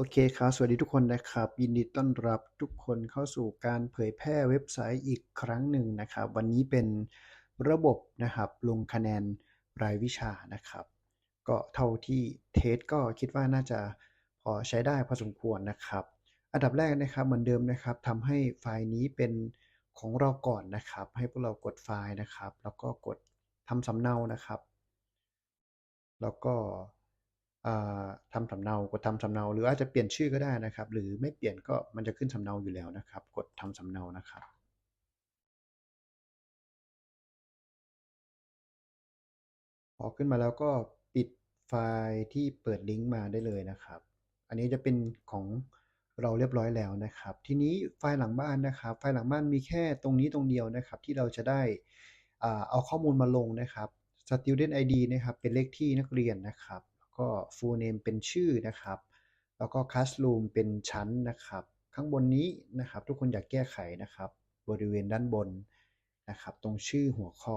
โอเคครับ สวัสดีทุกคนนะครับ ยินดีต้อนรับทุกคนเข้าสู่การเผยแพร่เว็บไซต์อีกครั้งหนึ่งนะครับ วันนี้เป็นระบบนะครับลงคะแนนรายวิชานะครับ ก็เท่าที่เทสก็คิดว่าน่าจะพอใช้ได้พอสมควรนะครับ อันดับแรกนะครับเหมือนเดิมนะครับทำให้ไฟล์นี้เป็นของเราก่อนนะครับ ให้พวกเรากดไฟล์นะครับ แล้วก็กดทำสำเนานะครับ แล้วก็ อ่าทำสำเนากดทำสำเนา หรืออาจจะเปลี่ยนชื่อก็ได้นะครับ หรือไม่เปลี่ยนก็มันจะขึ้นสำเนาอยู่แล้วนะครับ กดทำสำเนานะครับพอขึ้นมาแล้วก็ปิดไฟล์ที่เปิดลิงก์มาได้เลยนะครับ อันนี้จะเป็นของเราเรียบร้อยแล้วนะครับ ทีนี้ไฟล์หลังบ้านนะครับ ไฟล์หลังบ้านมีแค่ตรงนี้ตรงเดียวนะครับ ที่เราจะได้อเอาข้อมูลมาลงนะครับ student ID นะครับ เป็นเลขที่นักเรียนนะครับ ก็ full name เป็นชื่อนะครับ แล้วก็ classroom เป็นชั้นนะครับ ข้างบนนี้นะครับ ทุกคนอยากแก้ไขนะครับ บริเวณด้านบนนะครับ ตรงชื่อหัวข้อ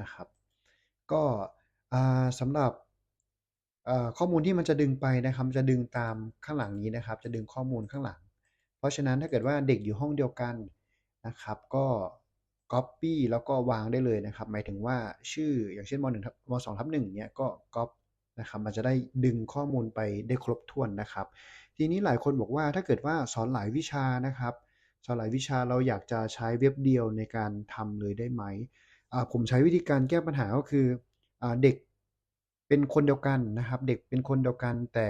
นะครับ ก็สำหรับข้อมูลที่มันจะดึงไปนะครับ จะดึงตามข้างหลังนี้นะครับ จะดึงข้อมูลข้างหลัง เพราะฉะนั้นถ้าเกิดว่าเด็กอยู่ห้องเดียวกันนะครับ ก็ copy แล้วก็วางได้เลยนะครับ หมายถึงว่าชื่ออย่างเช่นม .1 ทับม .2 ทับ1เนี่ยก็ copy นะครับมันจะได้ดึงข้อมูลไปได้ครบถ้วนนะครับ ทีนี้หลายคนบอกว่าถ้าเกิดว่าสอนหลายวิชานะครับ สอนหลายวิชาเราอยากจะใช้เว็บเดียวในการทำเลยได้ไหมอ่าผมใช้วิธีการแก้ปัญหาก็คืออ่าเด็กเป็นคนเดียวกันนะครับ เด็กเป็นคนเดียวกันแต่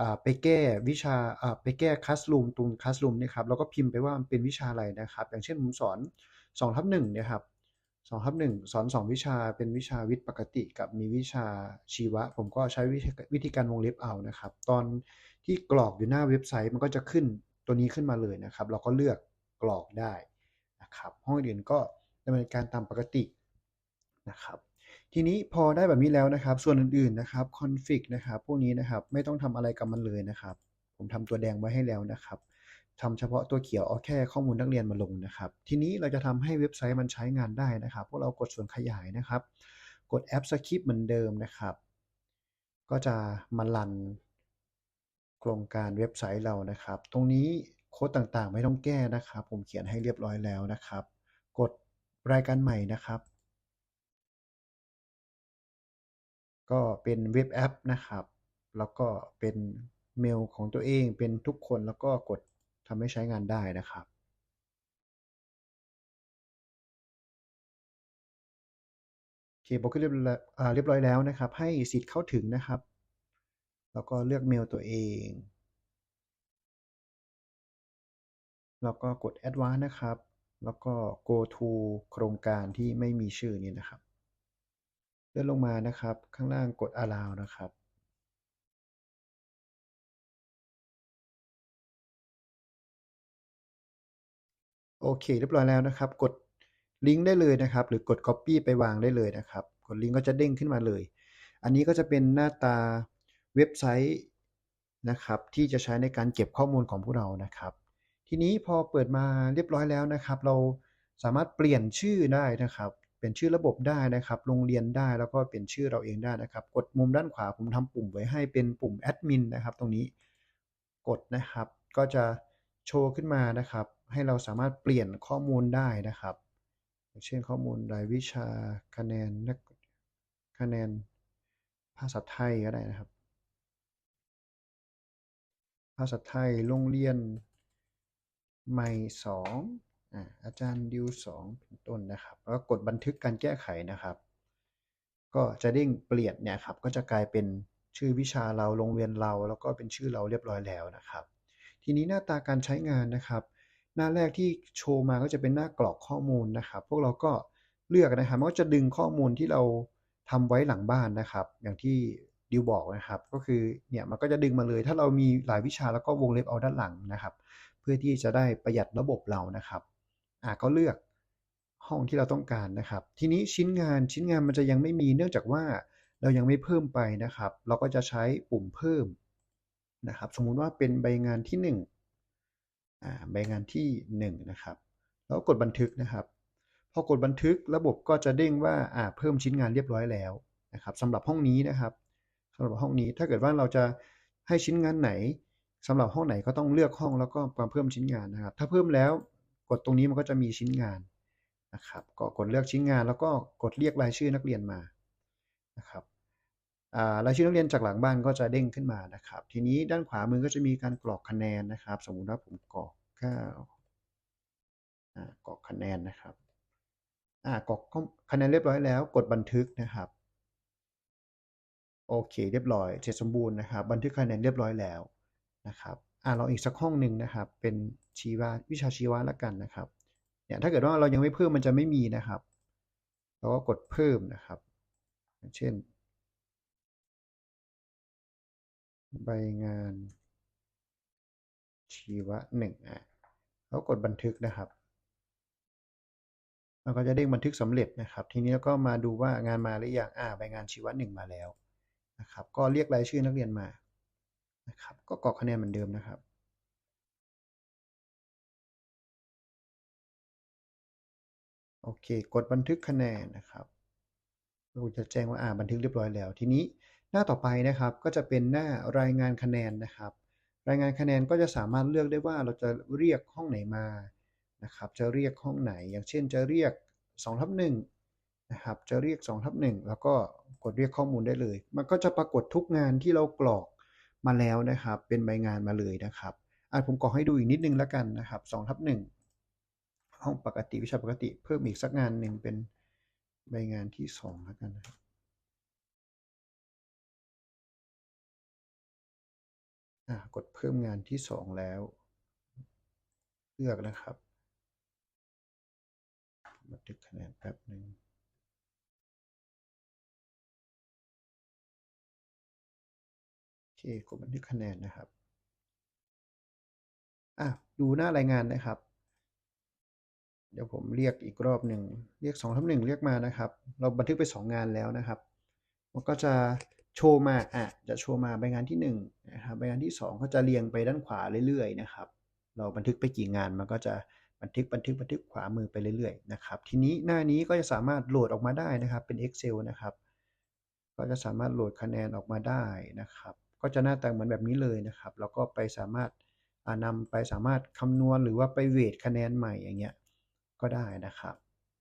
อ่าไปแก้วิชาอ่าไปแก้ classroom ตรง classroom เนี่ยครับแล้วก็พิมพ์ไปว่ามันเป็นวิชาอะไรนะครับ อย่างเช่นผมสอน2ทับ1เนี่ยครับ 2ทับ1สอน2วิชาเป็นวิชาวิทย์ปกติกับมีวิชาชีวะ ผมก็ใช้วิธีการวงเล็บเอานะครับ ตอนที่กรอกอยู่หน้าเว็บไซต์มันก็จะขึ้นตัวนี้ขึ้นมาเลยนะครับ เราก็เลือกกรอกได้นะครับ ห้องอื่นก็ดำเนินการตามปกตินะครับ ทีนี้พอได้แบบนี้แล้วนะครับ ส่วนอื่นๆนะครับคอนฟิกนะครับพวกนี้นะครับไม่ต้องทำอะไรกับมันเลยนะครับ ผมทำตัวแดงไว้ให้แล้วนะครับ ทำเฉพาะตัวเขียวเอาแค่ข้อมูลนักเรียนมาลงนะครับ ทีนี้เราจะทำให้เว็บไซต์มันใช้งานได้นะครับ พวกเรากดส่วนขยายนะครับ กดแอปสคริปต์เหมือนเดิมนะครับ ก็จะมารันโครงการเว็บไซต์เรานะครับ ตรงนี้โค้ดต่างๆ ไม่ต้องแก้นะครับ ผมเขียนให้เรียบร้อยแล้วนะครับ กดรายการใหม่นะครับ ก็เป็นเว็บแอปนะครับ แล้วก็เป็นเมลของตัวเองเป็นทุกคนแล้วก็กด ทำให้ใช้งานได้นะครับโอเคพอกเรียบร้อยอ่าเรียบร้อยแล้วนะครับ ให้สิทธิ์เข้าถึงนะครับ แล้วก็เลือกเมลตัวเอง แล้วก็กด Advanced นะครับ แล้วก็ Go to โครงการที่ไม่มีชื่อนี้นะครับ เลื่อนลงมานะครับ ข้างล่างกด Allow นะครับ โอเค เรียบร้อยแล้วนะครับ กดลิงก์ได้เลยนะครับ หรือกด Copy ไปวางได้เลยนะครับ กดลิงก์ก็จะเด้งขึ้นมาเลย อันนี้ก็จะเป็นหน้าตาเว็บไซต์นะครับ ที่จะใช้ในการเก็บข้อมูลของพวกเรานะครับ ทีนี้พอเปิดมาเรียบร้อยแล้วนะครับ เราสามารถเปลี่ยนชื่อได้นะครับเปลี่ยนชื่อระบบได้นะครับ โรงเรียนได้แล้วก็เปลี่ยนชื่อเราเองได้นะครับ กดมุมด้านขวาผมทำปุ่มไว้ให้เป็นปุ่มแอดมินนะครับ ตรงนี้กดนะครับ ก็จะโชว์ขึ้นมานะครับ ให้เราสามารถเปลี่ยนข้อมูลได้นะครับ เช่นข้อมูลรายวิชาคะแนนนักคะแนนภาษาไทยก็ได้นะครับ ภาษาไทยโรงเรียนใหม่สองอาจารย์ดิวสองเป็นต้นนะครับ แล้วก็กดบันทึกการแก้ไขนะครับ ก็จะเด้งเปลี่ยนเนี่ยครับ ก็จะกลายเป็นชื่อวิชาเราโรงเรียนเรา แล้วก็เป็นชื่อเราเรียบร้อยแล้วนะครับ ทีนี้หน้าตาการใช้งานนะครับ น้าแรกที่โชว์มาก็จะเป็นหน้ากรอกข้อมูลนะครับ พวกเราก็เลือกนะครับมันก็จะดึงข้อมูลที่เราทำไว้หลังบ้านนะครับ อย่างที่ดิวบอกนะครับ ก็คือเนี่ยมันก็จะดึงมาเลย ถ้าเรามีหลายวิชาแล้วก็วงเล็บเอาด้านหลังนะครับ เพื่อที่จะได้ประหยัดระบบเรานะครับอ่าก็เลือกห้องที่เราต้องการนะครับ ทีนี้ชิ้นงานชิ้นงานมันจะยังไม่มีเนื่องจากว่าเรายังไม่เพิ่มไปนะครับ เราก็จะใช้ปุ่มเพิ่มนะครับ สมมุติว่าเป็นใบงานที่1อ่า ใบงานที่ 1 นะครับ แล้วกดบันทึกนะครับ พอกดบันทึกระบบก็จะเด้งว่าเพิ่มชิ้นงานเรียบร้อยแล้วนะครับสำหรับห้องนี้นะครับสำหรับห้องนี้ถ้าเกิดว่าเราจะให้ชิ้นงานไหนสำหรับห้องไหนก็ต้องเลือกห้องแล้วก็มาเพิ่มชิ้นงานนะครับ ถ้าเพิ่มแล้วกดตรงนี้มันก็จะมีชิ้นงานนะครับ ก็กดเลือกชิ้นงานแล้วก็กดเรียกรายชื่อนักเรียนมานะครับ รายชื่อนักเรียนจากหลังบ้านก็จะเด้งขึ้นมานะครับ ทีนี้ด้านขวามือก็จะมีการกรอกคะแนนนะครับ สมมุติว่าผมกรอก9กรอกคะแนนนะครับกรอกคะแนนเรียบร้อยแล้ว กดบันทึกนะครับ โอเค เรียบร้อยเสร็จสมบูรณ์นะครับ บันทึกคะแนนเรียบร้อยแล้วนะครับอ่าเราอีกสักห้องหนึ่งนะครับ เป็นชีววิชาชีวะละกันนะครับเนี่ยถ้าเกิดว่าเรายังไม่เพิ่มมันจะไม่มีนะครับเราก็กดเพิ่มนะครับ เช่น ใบงานชีวะหนึ่งอะแล้วกดบันทึกนะครับมันก็จะเด้งบันทึกสำเร็จนะครับ ทีนี้เราก็มาดูว่างานมาหรือยังอ่าใบงานชีวะหนึ่งมาแล้วนะครับ ก็เรียกรายชื่อนักเรียนมานะครับ ก็กรอกคะแนนเหมือนเดิมนะครับโอเค กดบันทึกคะแนนนะครับเราจะแจ้งว่าอ่าบันทึกเรียบร้อยแล้ว ทีนี้ หน้าต่อไปนะครับก็จะเป็นหน้ารายงานคะแนนนะครับ รายงานคะแนนก็จะสามารถเลือกได้ว่าเราจะเรียกห้องไหนมานะครับ จะเรียกห้องไหน อย่างเช่นจะเรียก2ทับ1นะครับ จะเรียก2ทับ1แล้วก็กดเรียกข้อมูลได้เลย มันก็จะปรากฏทุกงานที่เรากรอกมาแล้วนะครับ เป็นใบงานมาเลยนะครับอะผมกรอกให้ดูอีกนิดนึงแล้วกันนะครับ2ทับ1ห้องปกติวิชาปกติเพิ่มอีกสักงานหนึ่งเป็นใบงานที่2แล้วกันนะครับ กดเพิ่มงานที่ 2 แล้ว เลือกนะครับบันทึกคะแนนแป๊บหนึ่งเคกดบันทึกคะแนนนะครับอะดูหน้ารายงานนะครับ เดี๋ยวผมเรียกอีกรอบหนึ่งเรียก2ทับหนึ่งเรียกมานะครับ เราบันทึกไป 2 งานแล้วนะครับ มันก็จะ โชว์มาอะจะโชว์มาใบงานที่1นะครับใบงานที่ 2 ก็จะเรียงไปด้านขวาเรื่อยๆนะครับ เราบันทึกไปกี่งานมันก็จะบันทึกบันทึกบันทึกขวามือไปเรื่อยๆนะครับ ทีนี้หน้านี้ก็จะสามารถโหลดออกมาได้นะครับเป็น Excel นะครับ ก็จะสามารถโหลดคะแนนออกมาได้นะครับ ก็จะหน้าตาเหมือนแบบนี้เลยนะครับ แล้วก็ไปสามารถนำไปสามารถคำนวณหรือว่าไปเวทคะแนนใหม่อย่างเงี้ยก็ได้นะครับ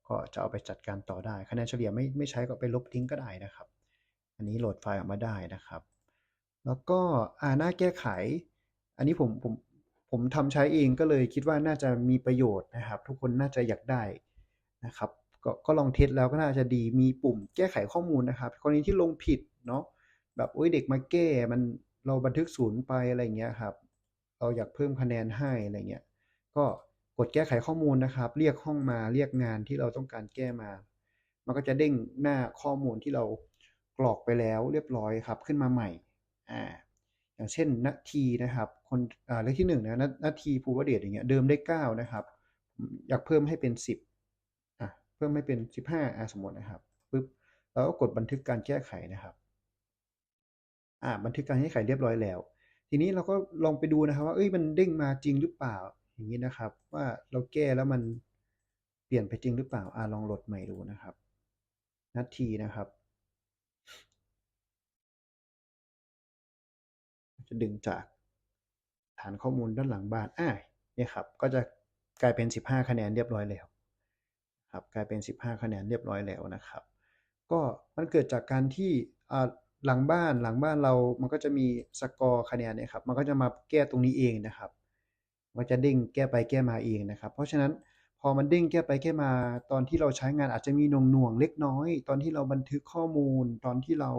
ก็จะเอาไปจัดการต่อได้ คะแนนเฉลี่ยไม่ไม่ใช้ก็ไปลบทิ้งก็ได้นะครับ อันนี้โหลดไฟล์ออกมาได้นะครับ แล้วก็อ่าหน้าแก้ไข อันนี้ผมผมผมทำใช้เองก็เลยคิดว่าน่าจะมีประโยชน์นะครับ ทุกคนน่าจะอยากได้นะครับก็ก็ลองเทสแล้วก็น่าจะดีมีปุ่มแก้ไขข้อมูลนะครับกรณีที่ลงผิดเนาะแบบโอ้ยเด็กมาแก้มันเราบันทึกศูนย์ไปอะไรเงี้ยครับ เราอยากเพิ่มคะแนนให้อะไรเงี้ยก็กดแก้ไขข้อมูลนะครับ เรียกห้องมาเรียกงานที่เราต้องการแก้มา มันก็จะเด้งหน้าข้อมูลที่เรา กรอกไปแล้วเรียบร้อยครับขึ้นมาใหม่อ่าอย่างเช่นนาทีนะครับคนอ่าเลขที่1นะนาทีภูวเดชอย่างเงี้ยเดิมได้ 9 นะครับ อยากเพิ่มให้เป็น 10อะเพิ่มให้เป็น 15อะสมมตินะครับปึ๊บแล้วก็กดบันทึกการแก้ไขนะครับอ่าบันทึกการให้ไขเรียบร้อยแล้ว ทีนี้เราก็ลองไปดูนะครับว่าเอ้ยมันเด้งมาจริงหรือเปล่าอย่างนี้นะครับ ว่าเราแก้แล้วมันเปลี่ยนไปจริงหรือเปล่าอ่าลองโหลดใหม่ดูนะครับนาทีนะครับ จะดึงจากฐานข้อมูลด้านหลังบ้านอ่าเนี่ยครับ ก็จะกลายเป็น 15 คะแนนเรียบร้อยแล้วครับกลายเป็น 15 คะแนนเรียบร้อยแล้วนะครับ ก็มันเกิดจากการที่หลังบ้านหลังบ้านเรามันก็จะมีสกอร์คะแนนเนี่ยครับ มันก็จะมาแก้ตรงนี้เองนะครับ มันจะเด้งแก้ไปแก้มาเองนะครับ เพราะฉะนั้นพอมันเด้งแก้ไปแก้มาตอนที่เราใช้งานอาจจะมีหน่วงหน่วงเล็กน้อย ตอนที่เราบันทึกข้อมูล ตอนที่เรา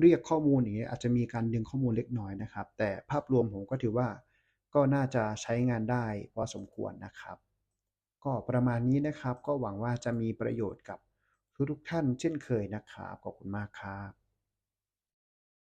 เรียกข้อมูลอย่างเงี้ยอาจจะมีการดึงข้อมูลเล็กน้อยนะครับ แต่ภาพรวมผมก็ถือว่าก็น่าจะใช้งานได้พอสมควรนะครับ ก็ประมาณนี้นะครับ ก็หวังว่าจะมีประโยชน์กับทุกท่านเช่นเคยนะครับ ขอบคุณมากครับ